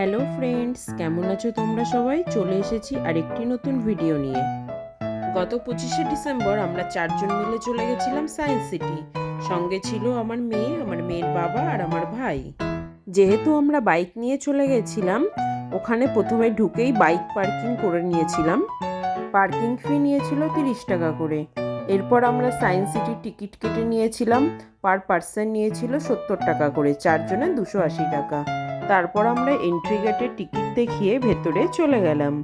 Hello friends, কেমন আছো তোমরা সবাই? চলে এসেছি আরেকটি নতুন ভিডিও নিয়ে। গত পঁচিশে ডিসেম্বর আমরা চারজন মিলে চলে গেছিলাম সায়েন্স সিটি। সঙ্গে ছিল আমার মেয়ে, আমার মেয়ের বাবা আর আমার ভাই। যেহেতু আমরা বাইক নিয়ে চলে গেছিলাম, ওখানে প্রথমে ঢুকেই বাইক পার্কিং করে নিয়েছিলাম। পার্কিং ফি নিয়েছিল তিরিশ টাকা করে। এরপর আমরা সায়েন্স সিটির টিকিট কেটে নিয়েছিলাম। পার পার্সন নিয়েছিল সত্তর টাকা করে, চারজনে দুশো আশি টাকা। তারপর আমরা এন্ট্রি গেটের টিকিট দেখিয়ে ভেতরে চলে গেলাম।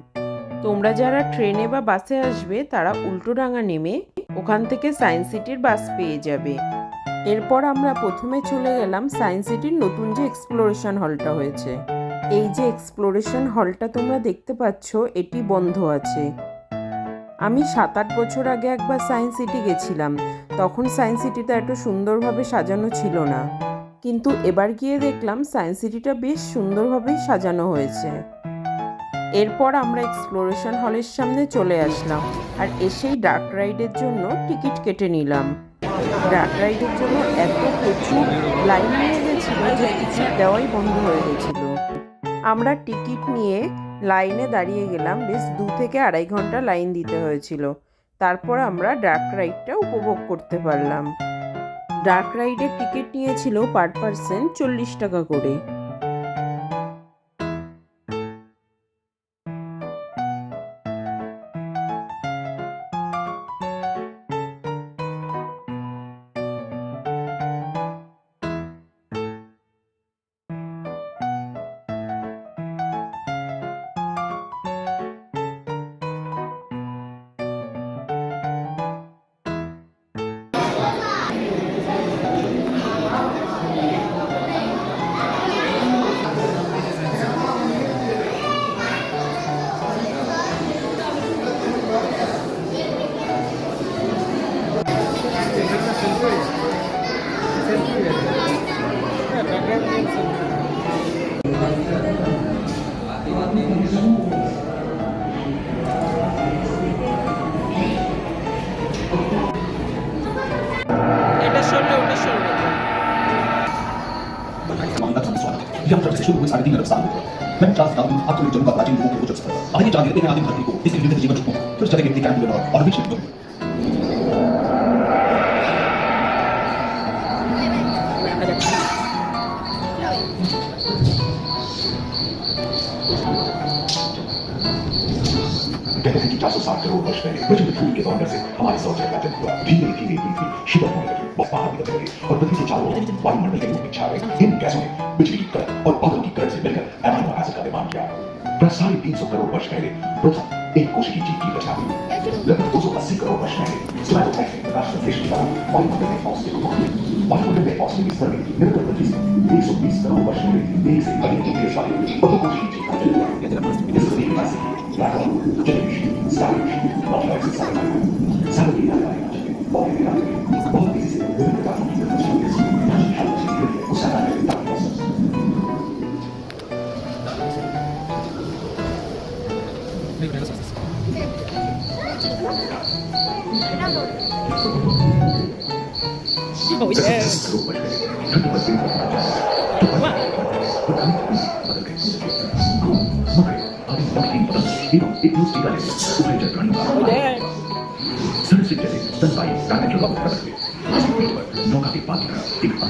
তোমরা যারা ট্রেনে বা বাসে আসবে, তারা উল্টোডাঙা নেমে ওখান থেকে সায়েন্স সিটির বাস পেয়ে যাবে। এরপর আমরা প্রথমে চলে গেলাম সায়েন্স সিটির নতুন যে এক্সপ্লোরেশন হলটা হয়েছে। এই যে এক্সপ্লোরেশন হলটা তোমরা দেখতে পাচ্ছ, এটি বন্ধ আছে। আমি সাত আট বছর আগে একবার সায়েন্স সিটি গেছিলাম। তখন সায়েন্স সিটিটা এত সুন্দরভাবে সাজানো ছিল না। কিন্তু এবার গিয়ে দেখলাম সায়েন্স সিটিটা বেশ সুন্দরভাবেই সাজানো হয়েছে। এরপর আমরা এক্সপ্লোরেশন হলের সামনে চলে আসলাম আর এসেই ডার্ক রাইডের জন্য টিকিট কেটে নিলাম। ডার্ক রাইডের জন্য এত প্রচুর লাইন নিয়ে গেছিল যে টিকিট দেওয়াই বন্ধ হয়ে গেছিল। আমরা টিকিট নিয়ে লাইনে দাঁড়িয়ে গেলাম, বেশ দু থেকে আড়াই ঘণ্টা লাইন দিতে হয়েছিল। তারপর আমরা ডার্ক রাইডটা উপভোগ করতে পারলাম। ডার্ক রাইডের টিকিট নিয়েছিল পার পার্সেন চল্লিশ টাকা করে। मामला था स्वागत यह जब से शुरू हुई साढ़े तीन अरब साल मैं चार साल में आपको जम्मू का प्राचीन लोगों को जब सकता अब ये जान लेते हैं आदिम धरती को इसके विभिन्न जीवन को फिर चले गए कैंप लेबर और भी शिफ्ट Thank you. कहते हैं कि 460 करोड़ वर्ष पहले प्रचंड धूल के दौर से हमारे सौर का जन्म हुआ धीरे धीरे पृथ्वी शीतल होने लगी बहुत पहाड़ लगने लगे और पृथ्वी के चारों ओर वायुमंडल के रूप में छा गए इन गैसों ने बिजली करंट और बादल की करंट से मिलकर एमाइनो एसिड का निर्माण किया साढ़े तीन सौ करोड़ वर्ष पहले प्रथम एक कोशिकी जीव की रचना हुई लगभग दो सौ अस्सी करोड़ वर्ष पहले स्लाइडोफैक्ट राष्ट्र देश के कारण वायुमंडल में ऑक्सीजन को हुई वायुमंडल में ऑक्सीजन की स्तर में निरंतर वृद्धि से एक सौ बीस करोड़ वर्ष पहले एक से अधिक न्यूक्लियस वाले बहुकोशिकीय जीव का जन्म हुआ Latin, Jewish, Spanish, not most Italian. Sadly, that language, what do you know? What is it that the government of the Chinese nationality of Saturday that process? すごいね。it means Tika Nebo, who will return to Oh, Dad! Sir Sikjati, stand by, damage to Lava Kabaki. Noka Ti Patra, Tika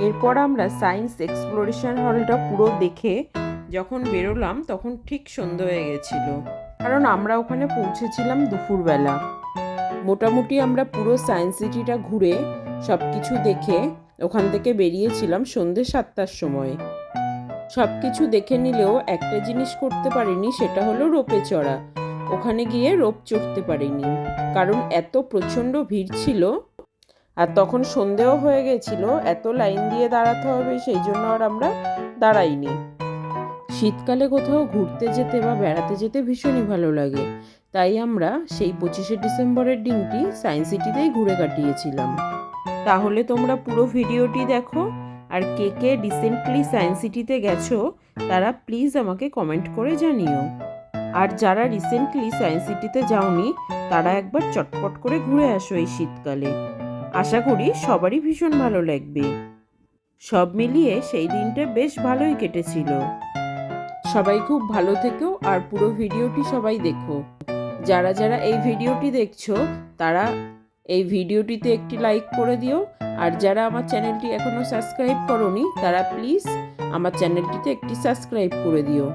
এরপর আমরা science exploration হলটা পুরো দেখে যখন বেরোলাম তখন ঠিক সন্ধে হয়ে গেছিল। কারণ আমরা ওখানে পৌঁছেছিলাম দুপুরবেলা। মোটামুটি আমরা পুরো সায়েন্স সিটিটা ঘুরে সব কিছু দেখে ওখান থেকে বেরিয়েছিলাম সন্ধে সাতটার সময়। সব কিছু দেখে নিলেও একটা জিনিস করতে পারিনি সেটা হলো রোপে চড়া। ওখানে গিয়ে রোপ চড়তে পারিনি। কারণ এত প্রচণ্ড ভিড় ছিল আর তখন সন্ধেও হয়ে গেছিল, এত লাইন দিয়ে দাঁড়াতে হবে সেই জন্য আর আমরা দাঁড়াইনি। শীতকালে কোথাও ঘুরতে যেতে বা বেড়াতে যেতে ভীষণই ভালো লাগে। তাই আমরা সেই পঁচিশে ডিসেম্বরের দিনটি সায়েন্স সিটিতেই ঘুরে কাটিয়েছিলাম। তাহলে তোমরা পুরো ভিডিওটি দেখো আর কে কে রিসেন্টলি সায়েন্স সিটিতে গেছো, তারা প্লিজ আমাকে কমেন্ট করে জানিও। আর যারা রিসেন্টলি সায়েন্স সিটিতে যাওনি, তারা একবার চটপট করে ঘুরে আসো এই শীতকালে। আশা করি সবারই ভীষণ ভালো লাগবে। সব মিলিয়ে সেই দিনটা বেশ ভালোই কেটেছিল। সবাই খুব ভালো থেকো আর পুরো ভিডিওটি সবাই দেখো। যারা যারা এই ভিডিওটি দেখছ, তারা এই ভিডিওটিতে একটি লাইক করে দিও। আর যারা আমার চ্যানেলটি এখনও সাবস্ক্রাইব করনি, তারা প্লিজ আমার চ্যানেলটিতে একটি সাবস্ক্রাইব করে দিও।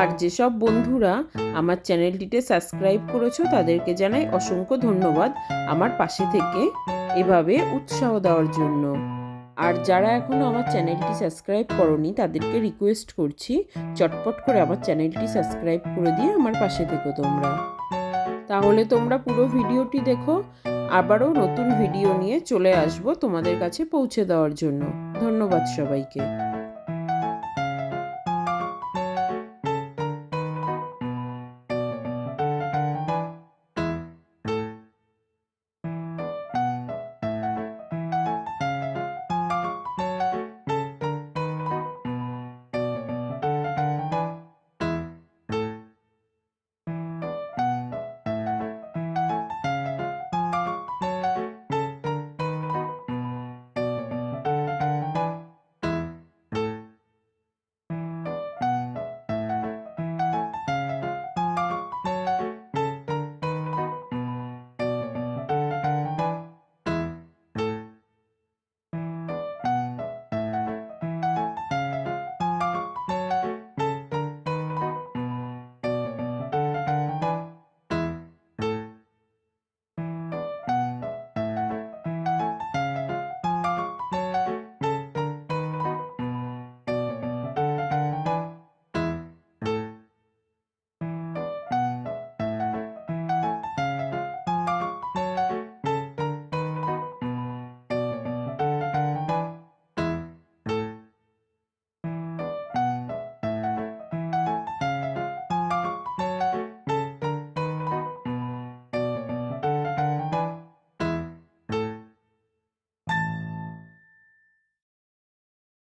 আর যেসব বন্ধুরা আমার চ্যানেলটিতে সাবস্ক্রাইব করেছ, তাদেরকে জানাই অসংখ্য ধন্যবাদ আমার পাশে থেকে এভাবে উৎসাহ দেওয়ার জন্য। আর যারা এখনও আমার চ্যানেলটি সাবস্ক্রাইব করনি, তাদেরকে রিকোয়েস্ট করছি, চটপট করে আমার চ্যানেলটি সাবস্ক্রাইব করে দিয়ে আমার পাশে থেকো তোমরা। তাহলে তোমরা পুরো ভিডিওটি দেখো, আবারও নতুন ভিডিও নিয়ে চলে আসব তোমাদের কাছে পৌঁছে দেওয়ার জন্য। ধন্যবাদ সবাইকে।